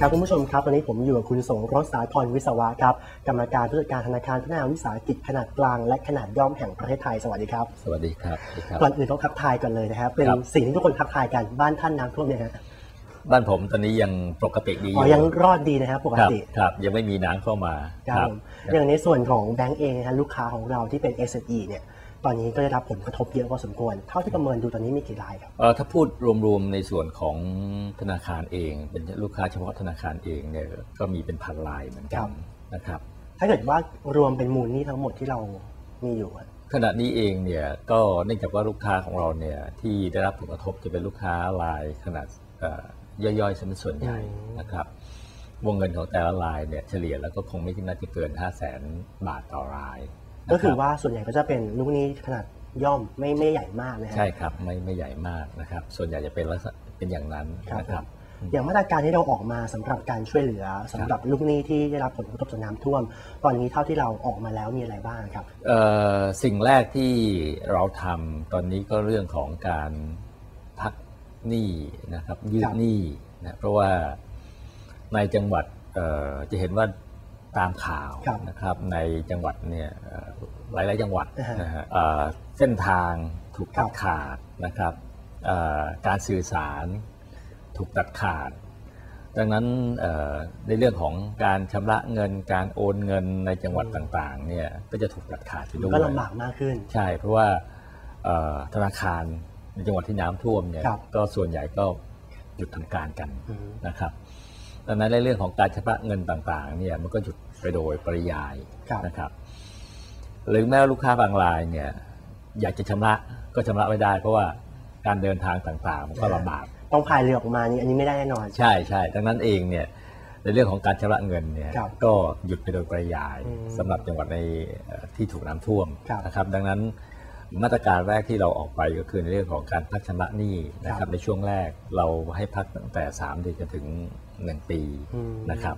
ครับคุณผู้ชมครับตอนนี้ผมอยู่กับคุณสงรสสาครวิศวะครับกรรมการผู้จัดการธนาคารพัฒนาวิสาหกิจขนาดกลางและขนาดย่อมแห่งประเทศไทยสวัสดีครับสวัสดีครับสวัสดีครับก่อนอื่นต้องทักทายกันเลยนะครับเป็นครับสิ่งที่ทุกคนทักทายกันบ้านท่านน้ำท่วมเนี่ยฮะบ้านผมตอนนี้ยังปกติดีออ๋อยู่ยังรอดดีนะครับปกครับติครับยังไม่มีน้ำเข้ามาครับผมอย่างในส่วนของแบงก์เองนะฮะลูกค้าของเราที่เป็น SME เนี่ย ตอนนี้ก็ได้รับผลกระทบเยอะพอสมควร เท่าที่ประเมินดูตอนนี้มีกี่รายครับเอ่อถ้าพูดรวมๆในส่วนของธนาคารเอง เป็นลูกค้าเฉพาะธนาคารเองเนี่ยก็มีเป็นพันรายเหมือนกัครันบนะครับ ถ้าเกิดว่ารวมเป็นมูลหนี้ทั้งหมดที่เรามีอยู่อะขณะนี้เองเนี่ยก็เนื่องจากว่าลูกค้าของเราเนี่ยที่ได้รับผลกระทบจะเป็นลูกค้ารายขนาดเอ่อย่อยๆซะเป็นส่วนใหญ่นะครับวงเงินของแต่ละรายเนี่ยเฉลี่ยแล้วก็คงไม่น่าจะเกิน 5 0 0แสนบาทต่อรายนะรับ ก็คือว่าส่วนใหญ่ก็จะเป็นลูกหนี้ขนาดย่อมไม่ไม่ใหญ่มากนะฮะใช่ครับไม่ไม่ใหญ่มากนะครับ ส่วนใหญ่จะเป็นลักษณะเป็นอย่างนั้นครับนะครับ อย่างมาตรการที่เราออกมาสำหรับการช่วยเหลือสำหรับลูกหนี้ที่ได้รับผลกระทบจากน้ำท่วม ตอนนี้เท่าที่เราออกมาแล้วมีอะไรบ้างครับเอ่อสิ่งแรกที่เราทำตอนนี้ก็เรื่องของการพักหนี้นะครับยืคดรับหนี้นะเพราะว่าในจังหวัดเอ่อจะเห็นว่า ตามข่าวครับนะครับในจังหวัดเนี่ยเอ่อหลาย ๆ จังหวัดอ่าฮะนะฮะเอ่อเส้นทางถูกครัตับดขาดนะครับเอ่อการสื่อสารถูกตัดขาด ดังนั้นเอ่อในเรื่องของการชำระเงินการโอนเงินในจังหวัดต่าง ๆ เนี่ยก็จะถูกตัดขาดไปด้วยก็ลำบากมากขึ้น ใช่เพราะว่าเอ่อธนาคารในจังหวัดที่น้ำท่วมเนี่ยครับก็ส่วนใหญ่ก็หยุดทำการกันอืมนะครับดังนั้นในเรื่องของการชำระเงินต่างๆเนี่ยมันก็หยุด ไปโดยปริยายครับนะครับ หรือแม้ว่าลูกค้าบางรายเนี่ยอยากจะชำระก็ชำระไม่ได้ เพราะว่าการเดินทางต่างๆมันก็ลำบากต้องพายเรือออกมานี่อันนี้ไม่ได้แน่นอน ใช่ใช่ดังนั้นเองเนี่ยในเรื่องของการชำระเงินเนี่ยครับก็หยุดไปโดยปริยายอืมสำหรับจังหวัดในเอ่อที่ถูกน้ำท่วมครับนะครับ ดังนั้นมาตรการแรกที่เราออกไปก็คือในเรื่องของการพักชำระหนี้นะคครัรับบในช่วงแรกเราให้พักตั้งแต่ 3 เดือนจนถึง 1 ปีอืมนะครับ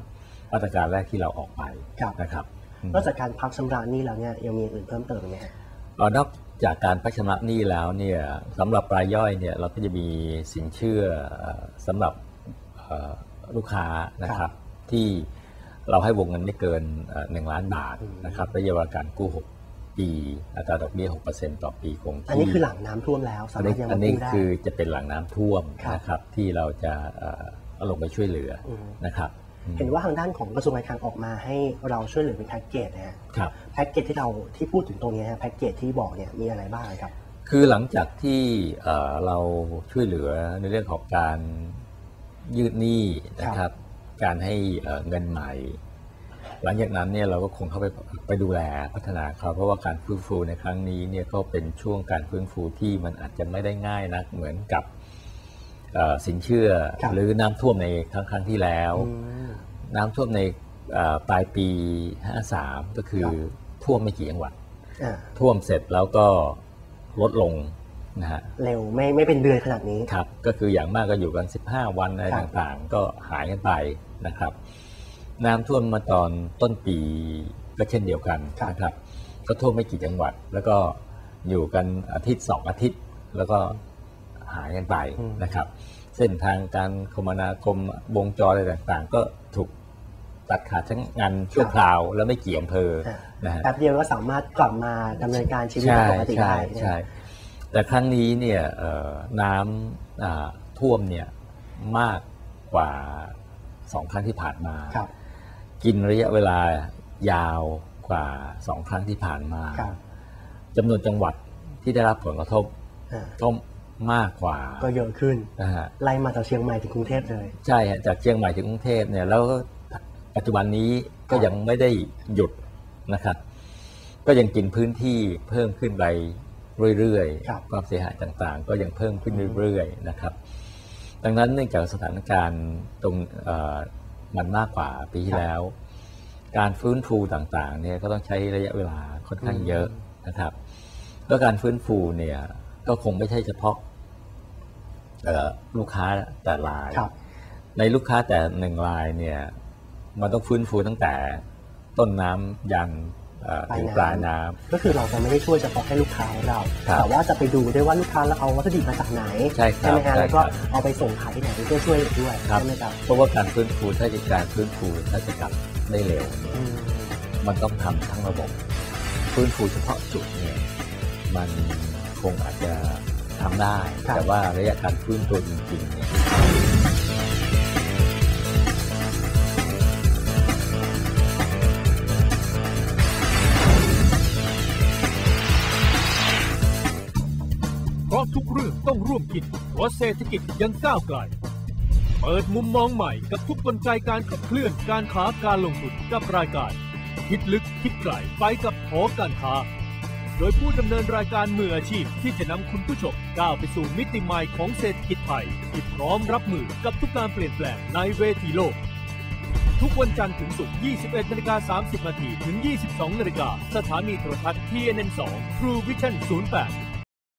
มาตรการแรกที่เราออกไปครับนะครับอืมนอกจากการพักชำระหนี้แล้วเนี่ยยังมีอย่างอื่นเพิ่มเติมไหมฮะเอ่อนอกจากการพักชำระหนี้แล้วเนี่ยสำหรับรายย่อยเนี่ยเราก็จะมีสินเชื่อเอ่อสำหรับเอ่อลูกค้านะคครัรับบที่เราให้วงเงินไม่เกินหนึ่งล้านบาทอืมนะครับระยะเวลาการกู้ 6 ปีอัตราดอกเบี้ย 6%ต่อปีคงที่ อันนี้คือหลังน้ำท่วมแล้วสาอันมารนี้ถยังอัมานนี้กู้ได้คือจะเป็นหลังน้ำท่วมครับนะครับที่เราจะเอ่อเอาลงไปช่วยเหลืออมนะครับอืม เห็นว่าทางด้านของกระทรวงการคลังออกมาให้เราช่วยเหลือเป็นแพ็กเกจนะฮะครับแพ็กเกจที่เราที่พูดถึงตรงนี้ฮะแพ็กเกจที่บอกเนี่ยมีอะไรบ้างครับ คือหลังจากที่เอ่อเราช่วยเหลือในเรื่องของการยืดหนี้นะครับ การให้เอ่อเงินใหม่ หลังจากนั้นเนี่ยเราก็คงเข้าไปไปดูแลพัฒนาเขาเพราะว่าการฟื้นฟูในครั้งนี้เนี่ยก็เป็นช่วงการฟื้นฟูที่มันอาจจะไม่ได้ง่ายนักเหมือนกับเอ่อ สินเชื่อครับหรือน้ำท่วมในครั้งครั้งที่แล้วอืมน้ำท่วมในเอ่อปลายปี 53 ก็คือครับท่วมไม่กี่จังหวัดอ่าท่วมเสร็จแล้วก็ลดลงนะฮะเร็วไม่ไม่เป็นเดือนขนาดนี้ครับ ก็คืออย่างมากก็อยู่กัน 15 วันอะไรครับต่างๆ ก็หายกันไปนะครับ น้ำท่วมมาตอนต้นปีก็เช่นเดียวกันนะครับ ก็ท่วมไม่กี่จังหวัด แล้วก็อยู่กันอาทิตย์สองอาทิตย์ แล้วก็ หายกันไปนะครับ เส้นทางการคมนาคมวงจรอะไรต่างๆ ก็ถูกตัดขาดทั้งงานชั่วคราวแล้วไม่กี่อำเภออ่านะฮะแป๊บเดียวก็สามารถกลับมาดำเนินการชีวิตใช่ปกติใช่ได้นะใช่แต่ครั้งนี้เนี่ยเอ่อน้ำอ่าท่วมเนี่ยมากกว่าสองครั้งที่ผ่านมาครับกินระยะเวลายาวกว่าสองครั้งที่ผ่านมาครับจำนวนจังหวัดที่ได้รับผลกระทบอ่าก็ มากกว่า ก็เยอะขึ้นนะฮะไล่มาจากเชียงใหม่ถึงกรุงเทพเลย ใช่ฮะจากเชียงใหม่ถึงกรุงเทพเนี่ยแล้วก็ปัจจุบันนี้ก็ยังไม่ได้หยุดนะครับ ก็ยังกินพื้นที่เพิ่มขึ้นไปเรื่อยครับๆความเสียหายต่างๆ ก็ยังเพิ่มขึ้นเรื่อยๆนะครับ ดังนั้นเนื่องจากสถานการณ์ตรงเอ่อมันมากกว่าปีที่แล้ว การฟื้นฟูต่างๆเนี่ยก็ต้องใช้ระยะเวลาค่อนข้างเยอะนะครับแล้วการฟื้นฟูเนี่ยก็คงไม่ใช่เฉพาะ เอ่อลูกค้าแต่รายครับในลูกค้าแต่หนึ่งรายเนี่ยมันต้องฟื้นฟูตั้งแต่ต้นน้ำยันเอ่อปลายถึงน้ำปลายน้ำก็คือเราจะไม่ได้ช่วยเฉพาะแค่ลูกค้าของเราครับแต่ว่าจะไปดูด้วยว่าลูกค้าเราเอาวัตถุดิบมาจากไหนใช่ครับไหมฮะใช่แล้วก็ครับเอาไปส่งขายที่ไหนเพื่อช่วยด้วยครับใช่ไหมครับเพราะว่าการฟื้นฟูถ้าจะการฟื้นฟูถ้าจะกลับได้เร็วอืมมันต้องทำทั้งระบบ ฟื้นฟูเฉพาะจุดเนี่ยมันคงอาจจะ ทำได้ แต่ว่าระยะการฟื้นตัวจริงๆเนี่ยเพราะทุกเรื่องต้องร่วมคิดเพราะเศรษฐกิจยังก้าวไกล เปิดมุมมองใหม่กับทุกกลไกการขับเคลื่อนการค้าการลงทุนกับรายการ คิดลึกคิดไกลไปกับหอการค้า โดยผู้ดำเนินรายการมืออาชีพที่จะนำคุณผู้ชมก้าวไปสู่มิติใหม่ของเศรษฐกิจไทยที่พร้อมรับมือกับทุกการเปลี่ยนแปลงในเวทีโลก ทุกวันจันทร์ถึงศุกร์ 21นาฬิกา30นาทีถึง 22นาฬิกาสถานีโทรทัศน์ TNN2 True Vision 08